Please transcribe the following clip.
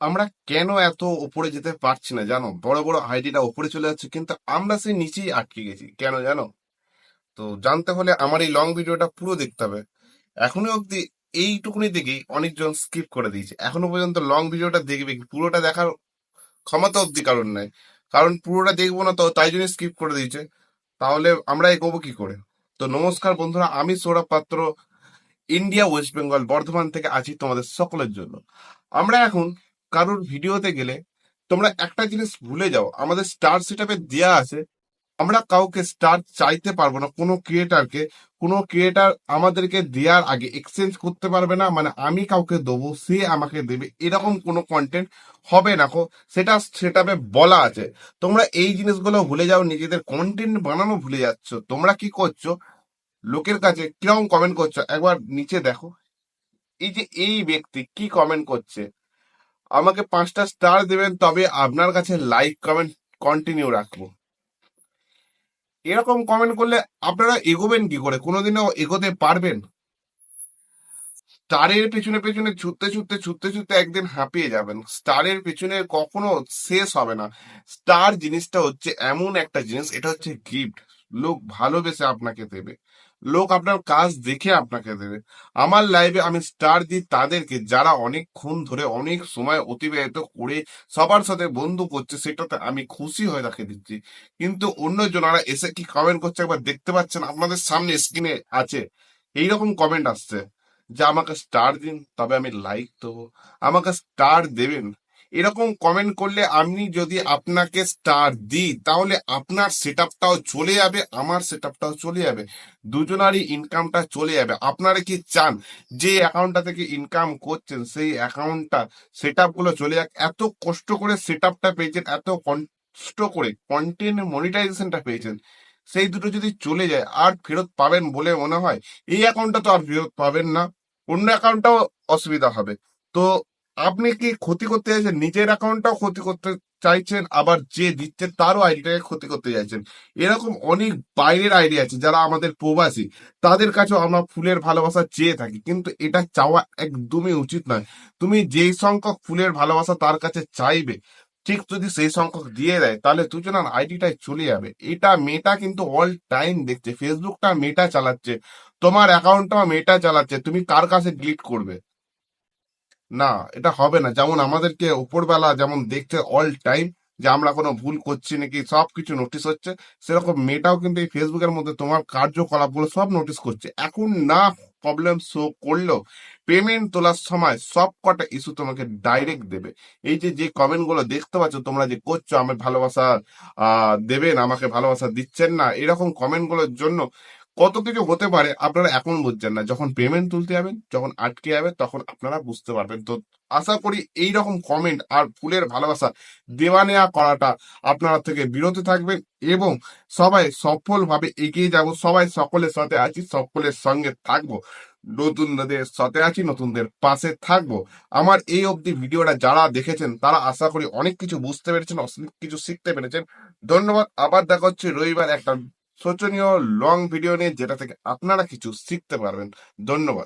আমরা কেন এত উপরে যেতে পারছি না, জানো? বড় বড় আইডিটা উপরে চলে যাচ্ছে, কিন্তু আমরা সেই নিচেই আটকে গেছি। কেন জানো? তো জানতে হলে আমার এই লং ভিডিওটা পুরো দেখতে হবে। এখনও অবধি এইটুকুনি দেখেই অনেকজন স্কিপ করে দিয়েছে। এখনও পর্যন্ত লং ভিডিওটা দেখবে পুরোটা দেখার ক্ষমতা অবধি কারণ নাই। কারণ পুরোটা দেখব না তো, তাই জন্য স্কিপ করে দিয়েছে। তাহলে আমরা এগোবো কি করে? তো নমস্কার বন্ধুরা, আমি সৌরভ পাত্র ইন্ডিয়া ওয়েস্ট বেঙ্গল বর্ধমান থেকে আছি তোমাদের সকলের জন্য। আমরা এখন কারোর ভিডিওতে গেলে তোমরা একটা জিনিস ভুলে যাও, আমাদের স্টার সেটআপে দেয়া আছে, আমরা কাউকে স্টার চাইতে পারব না, কোনো ক্রিয়েটারকে কোনো ক্রিয়েটার আমাদেরকে দেওয়ার আগে এক্সচেঞ্জ করতে পারবে না মানে আমি কাউকে দেবো, সে আমাকে দেবে, এরকম কোনো কন্টেন্ট হবে না, কো, সেটা সেটাবে বলা আছে। তোমরা এই জিনিসগুলো ভুলে যাও, নিজেদের কন্টেন্ট বানানো ভুলে যাচ্ছ, তোমরা কি করছ, লোকের কাছে কীরকম কমেন্ট করছ, একবার নিচে দেখো, এই যে এই ব্যক্তি কি কমেন্ট করছে আমাকে পাঁচটা স্টার দেবেন, তবে আপনার কাছে লাইক কমেন্ট কন্টিনিউ রাখব। এরকম কমেন্ট করলে আপনারা এগোবেন কি করে? কোনোদিনও এগোতে পারবেন? স্টারের পেছনে পেছনে ছুটতে ছুটতে ছুটতে ছুটতে একদিন হাঁপিয়ে যাবেন। স্টারের পেছনে কখনো শেষ হবে না। স্টার জিনিসটা হচ্ছে এমন একটা জিনিস, এটা হচ্ছে গিফট লোক ভালোবেসে আপনাকে দেবে। লোক আপনার কাজ দেখে আপনাকে দেবে। আমার লাইভে আমি স্টার দিই তাদেরকে, যারা অনেকক্ষণ ধরে, অনেক সময় অতিবাহিত করে সবার সাথে বন্ধু করছে, সেটাতে আমি খুশি হয়ে রাখে দিচ্ছি। কিন্তু অন্য জনারা এসে কি কমেন্ট করছে একবার দেখতে পাচ্ছেন? আপনাদের সামনে স্ক্রিনে আছে। এইরকম কমেন্ট আসছে যে, আমাকে স্টার দিন, তবে আমি লাইক দেবো। আমাকে স্টার দেবেন। এরকম কমেন্ট করলে আমি যদি আপনাকে স্টার দিই, তাহলে আপনার সেট চলে যাবে, আমার সেট চলে যাবে, দুজনারই ইনকামটা চলে যাবে। আপনারা কি চান যে অ্যাকাউন্টটা থেকে ইনকাম করছেন, সেই অ্যাকাউন্টটা সেট আপগুলো চলে যাক? এত কষ্ট করে সেট আপটা পেয়েছেন, এত কষ্ট করে কন্টেন্ট মনিটাইজেশনটা পেয়েছেন, সেই দুটো যদি চলে যায়, আর ফেরত পাবেন বলে মনে হয়, এই অ্যাকাউন্টটা তো আর ফেরত পাবেন না। অন্য অ্যাকাউন্টটাও অসুবিধা হবে। তো আপনি কি ক্ষতি করতে চাইছেন? নিজের অ্যাকাউন্টটাও ক্ষতি করতে চাইছেন, আবার যে দিচ্ছে তারও আইডিটাকে ক্ষতি করতে চাইছেন। এরকম অনেক বাইরের আইডি আছে যারা আমাদের প্রবাসী, তাদের কাছেও আমরা ফুলের ভালোবাসা চেয়ে থাকি। কিন্তু এটা চাওয়া একদমই উচিত নয়। তুমি যেই সংখ্যক ফুলের ভালোবাসা তার কাছে চাইবে, ঠিক যদি সেই সংখ্যক দিয়ে দেয়, তাহলে দুজনের আইডিটাই চলে যাবে। এটা মেটা কিন্তু অল টাইম দেখছে। ফেসবুকটা মেটা চালাচ্ছে, তোমার অ্যাকাউন্টটাও মেটা চালাচ্ছে। তুমি কার কাছে ডিলিট করবে? না, এটা হবে না। যেমন আমাদেরকে উপরবেলা যেমন দেখছে অল টাইম যে আমরা কোনো ভুল করছি নাকি সব কিছু নোটিস হচ্ছে, সেরকম মেয়েটাও কিন্তু এই ফেসবুকের মধ্যে তোমার কার্যকলাপগুলো সব নোটিস করছে। এখন না প্রবলেম শো করলেও পেমেন্ট তোলার সময় সব কটা ইস্যু তোমাকে ডাইরেক্ট দেবে। এই যে যে কমেন্টগুলো দেখতে পাচ্ছ, তোমরা যে করছ, আমার ভালোবাসা দেবেন, আমাকে ভালোবাসা দিচ্ছেন না, এরকম কমেন্টগুলোর জন্য কত কিছু হতে পারে আপনারা এখন বুঝছেন না। যখন পেমেন্ট তুলতে যাবেন, যখন আটকে যাবে তখন আপনারা বুঝতে পারবেন। তো আশা করি এই রকম কমেন্ট আর ফুলের ভালোবাসা দেওয়া নেওয়া করাটা আপনারা থেকে বিরত থাকবেন এবং সবাই সফলভাবে এগিয়ে যাব। সবাই সকলের সাথে আছি, সকলের সঙ্গে থাকব। নতুনদের সাথে আছি, নতুনদের পাশে থাকব। আমার এই অবধি ভিডিওটা যারা দেখেছেন, তারা আশা করি অনেক কিছু বুঝতে পেরেছেন, অনেক কিছু শিখতে পেরেছেন। ধন্যবাদ। আবার দেখা হচ্ছে রবিবার একটা শোচনীয় লং ভিডিও নিয়ে যেটা থেকে আপনারা কিছু শিখতে পারবেন। ধন্যবাদ।